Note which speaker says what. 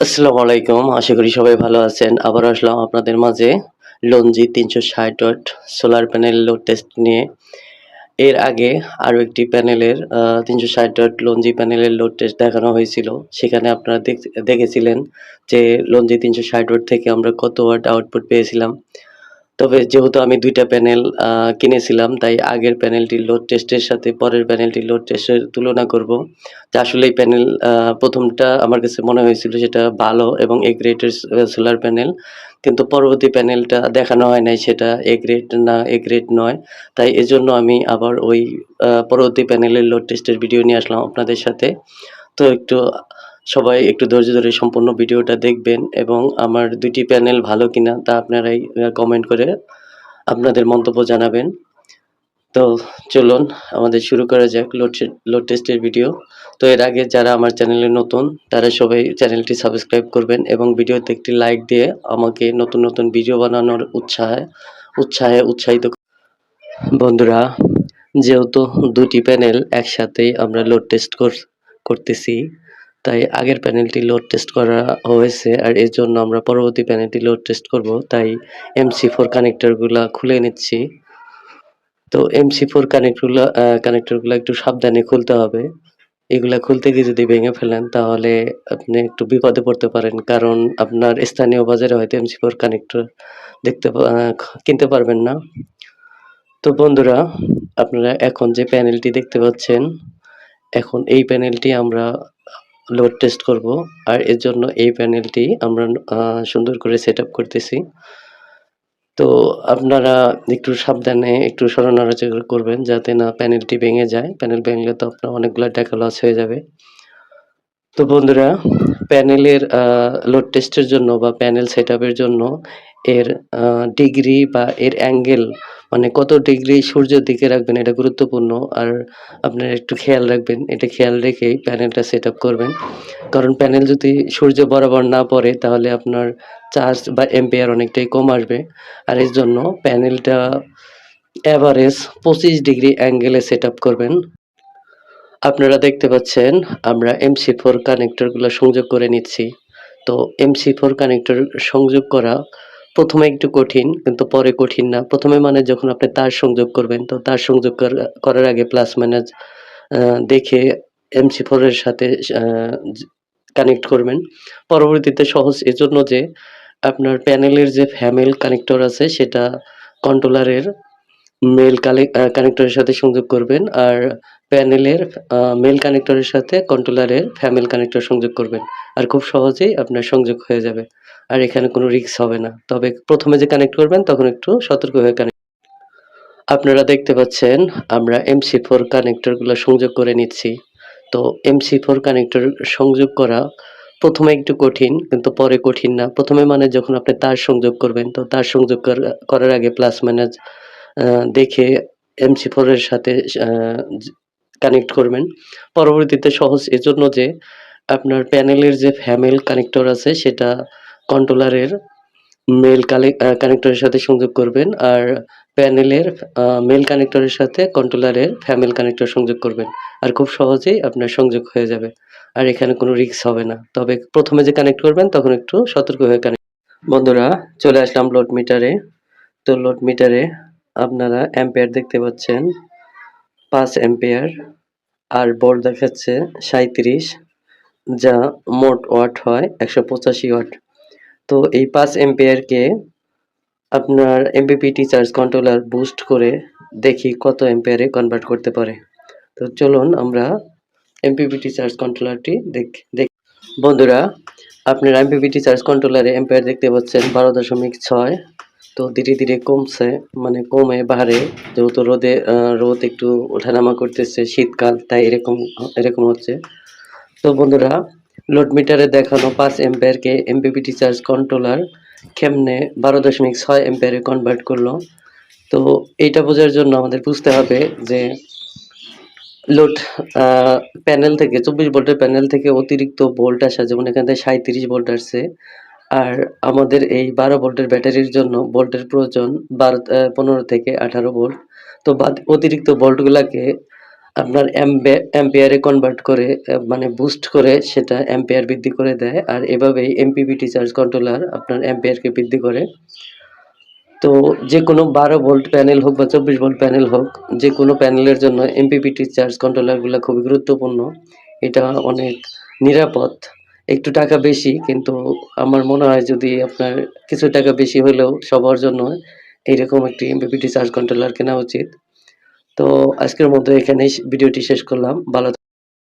Speaker 1: আসসালামু আলাইকুম, আশা করি সবাই ভালো আছেন। আবার আসলাম আপনাদের মাঝে লঞ্জি তিনশো ষাট watt solar panel load test নিয়ে। এর আগে আরও একটি প্যানেলের তিনশো ষাট ওয়াট লঞ্জি প্যানেলের লোড টেস্ট দেখানো হয়েছিল। সেখানে আপনারা দেখ- দেখেছিলেন যে লঞ্জি তিনশো ষাট ওয়াট থেকে আমরা কত ওয়াট আউটপুট পেয়েছিলাম। তবে যেহেতু আমি দুইটা প্যানেল কিনেছিলাম, তাই আগের প্যানেলটির লোড টেস্টের সাথে পরের প্যানেলটির লোড টেস্টের তুলনা করব। যে আসলে এই প্যানেল প্রথমটা আমার কাছে মনে হয়েছিল সেটা ভালো এবং এ গ্রেডের সোলার প্যানেল কিন্তু পরবর্তী প্যানেলটা দেখানো হয় নাই সেটা এ গ্রেড না এ গ্রেড নয়। তাই এজন্য আমি আবার ওই পরবর্তী প্যানেলের লোড টেস্টের ভিডিও নিয়ে আসলাম আপনাদের সাথে। তো একটু সবাই একটু ধৈর্য ধরে সম্পূর্ণ ভিডিওটা দেখবেন এবং আমার দুটি প্যানেল ভালো কিনা তা আপনারাই কমেন্ট করে আপনাদের মন্তব্য জানাবেন। তো চলুন, আমাদের শুরু করা যাক লোড টেস্টের ভিডিও তো এর আগে যারা আমার চ্যানেলে নতুন, তারা সবাই চ্যানেলটি সাবস্ক্রাইব করবেন এবং ভিডিওতে একটি লাইক দিয়ে আমাকে নতুন নতুন ভিডিও বানানোর উৎসাহে উৎসাহে উৎসাহিত বন্ধুরা, যেহেতু দুটি প্যানেল একসাথেই আমরা লোড টেস্ট করতেছি তাই আগের প্যানেলটি লোড টেস্ট করা হয়েছে আর এর জন্য আমরা পরবর্তী প্যানেলটি লোড টেস্ট করব। তাই এমসি ফোর কানেক্টরগুলা খুলে নিচ্ছি। তো এমসি ফোর কানেক্টরগুলো কানেক্টরগুলো একটু সাবধানে খুলতে হবে। এগুলা খুলতে গিয়ে যদি ভেঙে ফেলেন, তাহলে আপনি একটু বিপদে পড়তে পারেন। কারণ আপনার স্থানীয় বাজারে হয়তো এমসি ফোর কানেক্টর দেখতে কিনতে পারবেন না। তো বন্ধুরা, আপনারা এখন যে প্যানেলটি দেখতে পাচ্ছেন, এখন এই প্যানেলটি আমরা লোড টেস্ট করব। আর এর জন্য এই প্যানেলটি আমরা সুন্দর করে সেট করতেছি। তো আপনারা একটু সাবধানে, একটু সরানোড়াচড়া করবেন যাতে না প্যানেলটি ভেঙে যায়। প্যানেল ভেঙলে তো আপনার অনেকগুলো টাকা লস হয়ে যাবে। তো বন্ধুরা প্যানেলের লোড টেস্টের জন্য বা প্যানেল সেট জন্য এর ডিগ্রি বা এর অ্যাঙ্গেল মানে কত ডিগ্রি সূর্যের দিকে রাখবেন এটা গুরুত্বপূর্ণ। আর আপনারা একটু খেয়াল রাখবেন, এটা খেয়াল রেখেই প্যানেলটা সেট করবেন। কারণ প্যানেল যদি সূর্য বরাবর না পড়ে, তাহলে আপনার চার্জ বা এম্পিয়ার অনেকটাই কম আসবে। আর এর জন্য প্যানেলটা অ্যাভারেজ পঁচিশ ডিগ্রি অ্যাঙ্গেলে সেট করবেন। আপনারা দেখতে পাচ্ছেন, আমরা এমসি ফোর কানেক্টরগুলো সংযোগ করে নিচ্ছি। তো এমসি ফোর কানেক্টর সংযোগ করা প্রথমে একটু কঠিন, কিন্তু পরে কঠিন না। প্রথমে মানে যখন আপনি তার সংযোগ করবেন, তো তার সংযোগ করার আগে প্লাস মাইনাস দেখে এমসি ফোরের সাথে কানেক্ট করবেন। পরবর্তীতে সহজ এজন্য যে আপনার প্যানেলের যে ফ্যামেল কানেক্টর আছে, সেটা কন্ট্রোলারের মেল কানেক্টরের সাথে সংযোগ করবেন। আর প্যানেলের মেল কানেক্টরের সাথে কন্ট্রোলারের ফ্যামেল কানেক্টর সংযোগ করবেন। আর খুব সহজেই আপনার সংযোগ হয়ে যাবে। আর এখানে কোনো রিস্ক হবে না। তবে প্রথমে যে কানেক্ট করবেন, তখন একটু সতর্ক হয়ে কানেক্ট আপনারা দেখতে পাচ্ছেন, আমরা এমসি ফোর কানেক্টরগুলো সংযোগ করে নিচ্ছি। তো এমসি ফোর কানেক্টর সংযোগ করা প্রথমে একটু কঠিন, কিন্তু পরে কঠিন না। প্রথমে মানে যখন আপনি তার সংযোগ করবেন, তো তার সংযোগ করার আগে প্লাস মাইনাস দেখে এমসি ফোরের সাথে কানেক্ট করবেন। পরবর্তীতে সহজ এজন্য যে আপনার প্যানেলের যে ফ্যামেল কানেক্টর আছে, সেটা কন্ট্রোলারের মেল কানেক্টরের সাথে সংযোগ করবেন আর প্যানেলের মেল কানেক্টরের সাথে কন্ট্রোলারের ফ্যামেল কানেক্টর সংযোগ করবেন। আর খুব সহজেই আপনার সংযোগ হয়ে যাবে। আর এখানে কোনো রিস্ক হবে না। তবে প্রথমে যে কানেক্ট করবেন, তখন একটু সতর্ক হয়ে কানেক্ট বন্ধুরা, চলে আসলাম লোড মিটারে তো লোড মিটারে আপনারা অ্যাম্পিয়ার দেখতে পাচ্ছেন। পাঁচ অ্যাম্পিয়ার আর বোর্ড দেখাচ্ছে সাঁইত্রিশ, যা মোট ওয়াট হয় একশো পঁচাশি ওয়াট। তো এই পাঁচ এম্পিয়ারকে আপনার এমপিপিটি চার্জ কন্ট্রোলার বুস্ট করে দেখি কত এম্পিয়ারে কনভার্ট করতে পারে। তো চলুন আমরা এমপিপিটি চার্জ কন্ট্রোলারটি দেখ দেখ, বন্ধুরা, আপনার এমপিপিটি চার্জ কন্ট্রোলারে এম্পিয়ার দেখতে পাচ্ছেন বারো দশমিক ছয় তো ধীরে ধীরে কমছে মানে কমে বাহারে। যেহেতু রোদে রোদ একটু ওঠানামা করতেছে, শীতকাল, তাই এরকম এরকম হচ্ছে। তো বন্ধুরা, লোড মিটারে দেখানো পাঁচ এম্পিয়ারকে এমপিপিটি চার্জ কন্ট্রোলার কেমনে বারো দশমিক ছয় এম্পিয়ারে কনভার্ট করল। তো এইটা বোঝার জন্য আমাদের বুঝতে হবে যে লোড প্যানেল থেকে, চব্বিশ ভোল্টের প্যানেল থেকে অতিরিক্ত ভোল্ট আসা, যেমন এখান থেকে সাঁত্রিশ ভোল্ট আসছে আর আমাদের এই বারো ভোল্টের ব্যাটারির জন্য ভোল্টের প্রয়োজন বারো পনেরো থেকে আঠারো ভোল্ট তো অতিরিক্ত ভোল্টগুলাকে আপনার অ্যাম্পিয়ারে কনভার্ট করে মানে বুস্ট করে সেটা অ্যাম্পিয়ার বৃদ্ধি করে দেয়। আর এভাবেই MPPT চার্জ কন্ট্রোলার আপনার অ্যাম্পিয়ারকে বৃদ্ধি করে। তো যে কোনো বারো ভোল্ট প্যানেল হোক বা 24 ভোল্ট প্যানেল হোক, যে কোনো প্যানেলের জন্য MPPT চার্জ কন্ট্রোলারগুলা খুবই গুরুত্বপূর্ণ। এটা অনেক নিরাপদ। একটু টাকা বেশি, কিন্তু আমার মনে হয় যদি আপনার কিছু টাকা বেশি হলেও সবার জন্য এইরকম একটি এমবিপিটি চার্জ কন্ট্রোলার কেনা উচিত। তো আজকের মতো এখানেই ভিডিওটি শেষ করলাম। ভালো